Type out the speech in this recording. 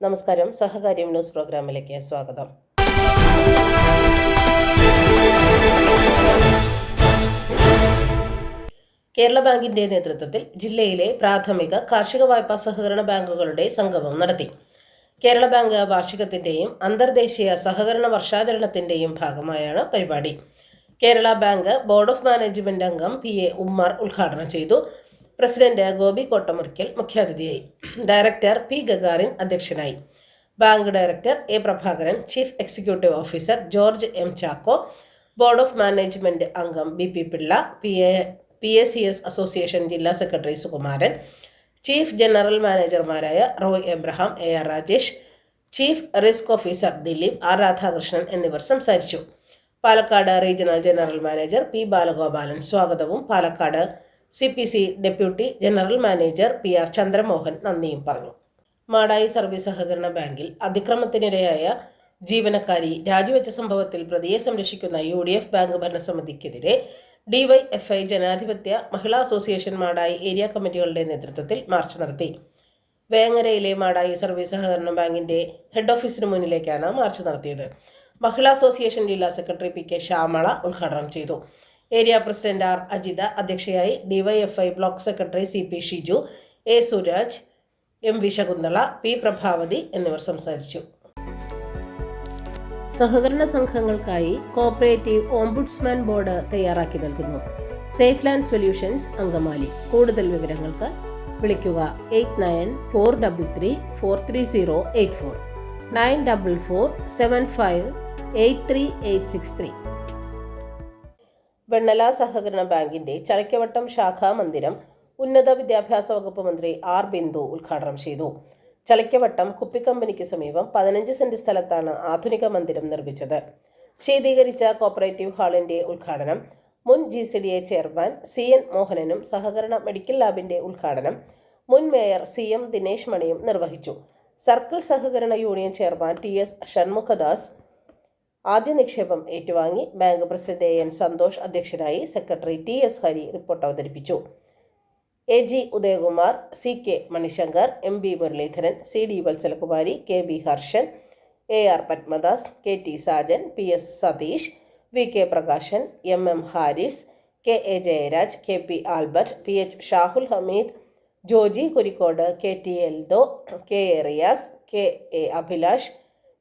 നമസ്കാരം. സഹകാര്യം ന്യൂസ് പ്രോഗ്രാമിലേക്ക് സ്വാഗതം. കേരള ബാങ്കിന്റെ നേതൃത്വത്തിൽ ജില്ലയിലെ പ്രാഥമിക കാർഷിക വായ്പാ സഹകരണ ബാങ്കുകളുടെ സംഗമം നടത്തി. കേരള ബാങ്ക് വാർഷികത്തിന്റെയും അന്തർദേശീയ സഹകരണ വർഷാചരണത്തിന്റെയും ഭാഗമായാണ് പരിപാടി. Kerala bank board of management അംഗം പി എ ഉമ്മർ ഉദ്ഘാടനം ചെയ്തു. പ്രസിഡന്റ് ഗോപി കോട്ടമുറിക്കൽ മുഖ്യാതിഥിയായി. ഡയറക്ടർ പി ഗഗാറിൻ അധ്യക്ഷനായി. Bank director A Prabhakaran chief executive officer George M Chacko board of management അംഗം B P Pillai P A P C S association ജില്ലാ secretary Sukumaran chief general മാനേജർമാരായ Roy Abraham A R Rajesh chief risk officer Dileep R Radhakrishnan എന്നിവർ സംസാരിച്ചു. Palakkad regional general manager P Balagopalan. സ്വാഗതവും Palakkad C P C deputy general manager P R Chandramohan നന്ദിയും പറഞ്ഞു. Madayi service സഹകരണ ബാങ്കിൽ അതിക്രമത്തിനിരയായ ജീവനക്കാരി രാജിവെച്ച സംഭവത്തിൽ പ്രതിയെ സംരക്ഷിക്കുന്ന U D F bank ഭരണസമിതിക്കെതിരെ DYFI Janadhipathya Mahila association Madayi area കമ്മിറ്റികളുടെ നേതൃത്വത്തിൽ മാർച്ച് നടത്തി. വേങ്ങരയിലെ മാടായി സർവീസ് സഹകരണ ബാങ്കിന്റെ ഹെഡ് ഓഫീസിന് മുന്നിലേക്കാണ് മാർച്ച് നടത്തിയത്. മഹിളാ അസോസിയേഷൻ ജില്ലാ സെക്രട്ടറി പി കെ ശ്യാമള ഉദ്ഘാടനം ചെയ്തു. ഏരിയ പ്രസിഡന്റ് ആർ അജിത അധ്യക്ഷയായി DYFI block secretary C P Shiju A Suraj M V Shakuntala P Prabhavathi എന്നിവർ സംസാരിച്ചു. സഹകരണ സംഘങ്ങൾക്കായി കോപ്പറേറ്റീവ് ഓംബുഡ്സ്മാൻ ബോർഡ് തയ്യാറാക്കി നൽകുന്നു. Safe land solutions Angamaly. കൂടുതൽ വിവരങ്ങൾക്ക് വിളിക്കുക eight nine four double three four three zero eight four. Nine double four seven five eight three eight six three. Vennala സഹകരണ ബാങ്കിന്റെ ചലക്കവട്ടം ശാഖാ മന്ദിരം ഉന്നത വിദ്യാഭ്യാസ വകുപ്പ് മന്ത്രി ആർ ബിന്ദു ഉദ്ഘാടനം ചെയ്തു. ചലക്കവട്ടം കുപ്പിക്കമ്പനിക്ക് സമീപം പതിനഞ്ച് സെന്റ് സ്ഥലത്താണ് ആധുനിക മന്ദിരം നിർമ്മിച്ചത്. ശീതീകരിച്ച കോപ്പറേറ്റീവ് ഹാളിന്റെ ഉദ്ഘാടനം മുൻ G C D A chairman C N മോഹനനും സഹകരണ മെഡിക്കൽ ലാബിന്റെ ഉദ്ഘാടനം മുൻ മേയർ സി എം ദിനേശ് മണിയും നിർവഹിച്ചു. സർക്കിൾ സഹകരണ union chairman T S Shanmukhadas ആദ്യ നിക്ഷേപം ഏറ്റുവാങ്ങി bank president A N Santhosh അധ്യക്ഷനായി secretary T S Hari report അവതരിപ്പിച്ചു. A G Udayakumar C K Manishankar M B Muraleedharan C D Vatsalakumari K B Harshan A R Padmadas K T Sajan P S Satheesh V K Prakashan M M Haris K A Jayaraj K P Albert P H Shahul Hameed Joji Kurikkode K T Eldho K A Riyas K A Abhilash